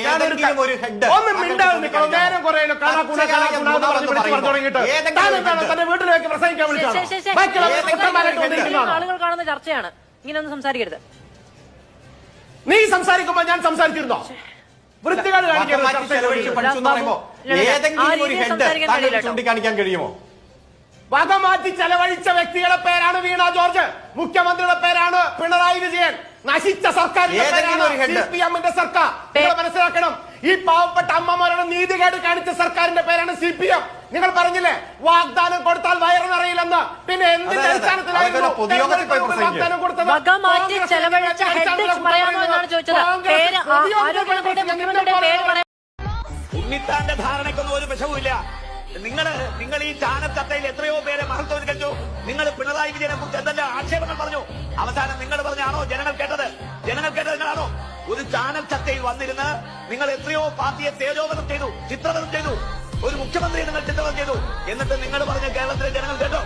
ഏതെങ്കിലും ഒരു ഹെഡ് ഒന്ന് മിണ്ടാതെ നിൽക്കണം. ചൂണ്ടിക്കാണിക്കാമോ? നേരം കുറേ കാണാക്കൂട പച്ചയായ കാണാക്കൂട എന്ന് പറഞ്ഞ് നുണ പറഞ്ഞു തുടങ്ങിയിട്ട് ഏതെങ്കിലും താൻ ഒരു എന്താണ് തന്റെ വീട്ടിലേക്ക് പ്രസംഗിക്കാൻ വിളിച്ചാണ്? ആളുകൾ കാണുന്ന ചർച്ചയാണ്. ഇങ്ങനെയൊന്നും സംസാരിക്കരുത്. നീ സംസാരിക്കുമ്പോ ഞാൻ സംസാരിച്ചിരുന്നോ? വൃത്തികൾ കാണിക്കാൻ ഏതെങ്കിലും ഒരു ഹെഡ് ചൂണ്ടിക്കാണിക്കാൻ കഴിയുമോ? വക മാറ്റി ചെലവഴിച്ച വ്യക്തിയുടെ പേരാണ് വീണ ജോർജ്. മുഖ്യമന്ത്രിയുടെ പേരാണ് പിണറായി വിജയൻ. നശിച്ച സർക്കാരിന്റെ പേരാണ് സർക്കാർ. നിങ്ങൾ മനസ്സിലാക്കണം ഈ പാവപ്പെട്ട അമ്മമാരുടെ നീതികേട് കാണിച്ച സർക്കാരിന്റെ പേരാണ് സി പി എം. നിങ്ങൾ പറഞ്ഞില്ലേ വാഗ്ദാനം കൊടുത്താൽ വയറിനറിയില്ലെന്ന് പിന്നെ എന്തിന്റെ. അടിസ്ഥാനത്തിലായിരുന്നു കൊടുത്തത്? ഉണ്ണിത്താന്റെ ധാരണയ്ക്കൊന്നും ഒരു വിഷവുമില്ല. നിങ്ങൾ നിങ്ങൾ ഈ ചാനച്ചത്തയിൽ എത്രയോ പേരെ മഹത്വവൽക്കരിച്ചു നിങ്ങൾ പിണറായി വിജയനെ കുറിച്ച് എന്തെല്ലാം ആക്ഷേപങ്ങൾ പറഞ്ഞു? അവസാനം നിങ്ങൾ പറഞ്ഞാണോ ജനങ്ങൾ കേട്ടത്? ജനങ്ങൾ കേട്ടത് നിങ്ങളാണോ? ഒരു ചാനൽ ചർച്ചയിൽ വന്നിരുന്ന് നിങ്ങൾ എത്രയോ പാർട്ടിയെ തേജോപനം ചെയ്തു ചിത്രപനം ചെയ്തു. ഒരു മുഖ്യമന്ത്രിയെ നിങ്ങൾ ചിത്രപനം ചെയ്തു. എന്നിട്ട് നിങ്ങൾ പറഞ്ഞ കേരളത്തിലെ ജനങ്ങൾ കേട്ടോ?